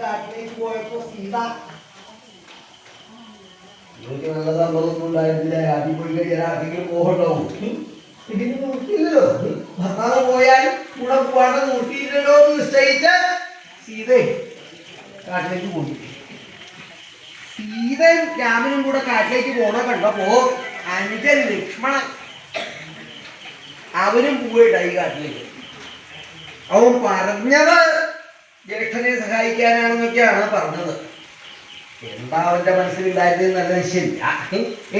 കാട്ടിലേക്ക് പോയപ്പോ സീത ഇവർക്ക് നല്ല സമ്മതമൊന്നും ഉണ്ടായിരുന്നില്ല. പോയി കഴിഞ്ഞാൽ ആർക്കെങ്കിലും പോകണ്ടാവും ഇതിന് നോക്കിയില്ലല്ലോ ഭർത്താവ് പോയാൽ കൂടെ പോകാണ്ട് നോക്കിയില്ലല്ലോ എന്ന് നിശ്ചയിച്ച് സീതേ കാട്ടിലേക്ക് പോയി സീതയും രാമനും കൂടെ കാട്ടിലേക്ക് പോണ കണ്ടപ്പോ അനുജൻ ലക്ഷ്മണൻ അവനും പോയിട്ടായി കാട്ടിലേക്ക്. അവൻ പറഞ്ഞത് ജ്യേഷ്ഠനെ സഹായിക്കാനാണെന്നൊക്കെയാണ് പറഞ്ഞത്. എന്താ അവന്റെ മനസ്സിലുണ്ടായിരുന്നത് നല്ല നിശ്ചയില്ല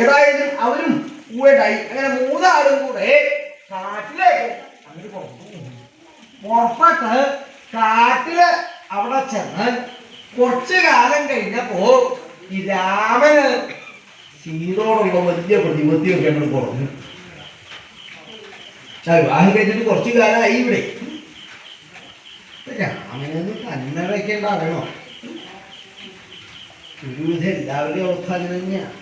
ഏതായാലും അവരും കൂടെയായി അങ്ങനെ മൂന്നാളും കൂടെ കാട്ടിലേക്ക്. കാട്ടിൽ അവിടെ ചെന്ന് കുറച്ചു കാലം കഴിഞ്ഞപ്പോ ഈ രാമന് സീതോടുള്ള വലിയ പ്രതിപത്തിയൊക്കെ അങ്ങോട്ട് കുറഞ്ഞു. വിവാഹം കഴിഞ്ഞിട്ട് കുറച്ചു കാലമായി ഇവിടെ. രാമനൊന്ന് തന്നെ വയ്ക്കേണ്ടാകണോ ഒരുവിധം എല്ലാവരുടെയും അവസ്ഥ അങ്ങനെ തന്നെയാണ്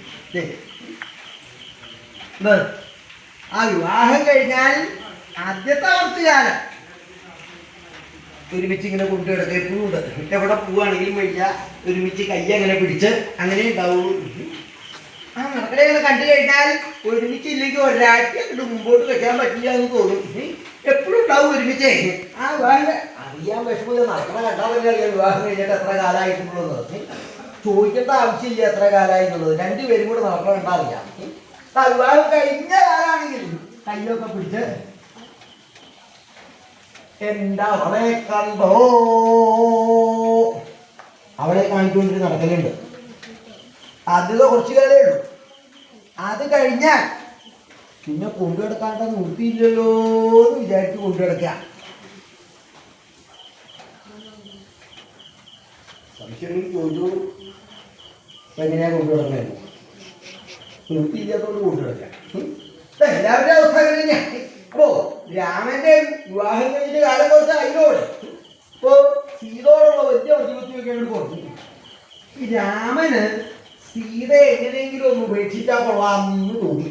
ആ വിവാഹം കഴിഞ്ഞാൽ ആദ്യത്തെ കുറച്ചു കാലം ഒരുമിച്ച് ഇങ്ങനെ കൊണ്ടുകിടക്കുക ഉണ്ട്. എവിടെ പോവുകയാണെങ്കിലും വയ്യ. ഒരുമിച്ച് കൈ അങ്ങനെ പിടിച്ച് അങ്ങനെ ഉണ്ടാവുള്ളൂ ആ മക്കളെ ഇങ്ങനെ കണ്ടു കഴിഞ്ഞാൽ ഒരുമിച്ച് ഇല്ലെങ്കിൽ ഒരാഴ്ച അങ്ങോട്ട് മുമ്പോട്ട് വെക്കാൻ പറ്റില്ല എന്ന് തോന്നും. എപ്പോഴും ഉണ്ടാവും ഒരുമിച്ച്. ആ വിവാഹം അറിയാൻ വിഷമില്ല അത്ര കണ്ടാൽ തന്നെ അറിയാം വിവാഹം കഴിഞ്ഞിട്ട് എത്ര കാലമായിട്ടുള്ളത് ചോദിക്കേണ്ട ആവശ്യമില്ല എത്ര കാലമായി എന്നുള്ളത്. രണ്ടുപേരും കൂടെ നടക്കണം കണ്ടാൽ അറിയാം. വിവാഹം കഴിഞ്ഞ കാലാണെങ്കിൽ കയ്യൊക്കെ പിടിച്ച് എന്താ അവളെ കണ്ടോ? അവളെ കാണിച്ചുകൊണ്ടിട്ട് നടക്കലുണ്ട്. ആദ്യത്തെ കുറച്ച് കാലേ ഉള്ളൂ. അത് കഴിഞ്ഞാൽ പിന്നെ കൊണ്ടുനടക്കാണ്ട് നിർത്തിയില്ലല്ലോ എന്ന് വിചാരിച്ച് കൊണ്ടുകിടക്കുക സംശയം ചോദിച്ചു. എങ്ങനെയാ കൊണ്ടുകിടക്കുന്നത് നിർത്തിയില്ലാത്തോണ്ട് കൊണ്ടുകിടക്കുക ഉം. ഇപ്പൊ എല്ലാവരുടെയും അവസ്ഥ അങ്ങനെ അപ്പോ രാമന്റെ വിവാഹം കഴിഞ്ഞ കാലം കുറച്ച് അതിനോട് ഇപ്പോ സീതോടുള്ള വലിയ ബുദ്ധിമുട്ടിയൊക്കെ കുറഞ്ഞു ഈ രാമന് സീത എങ്ങനെയെങ്കിലും ഒന്ന് ഉപേക്ഷിച്ചാൽ കൊള്ളാമെന്ന് തോന്നി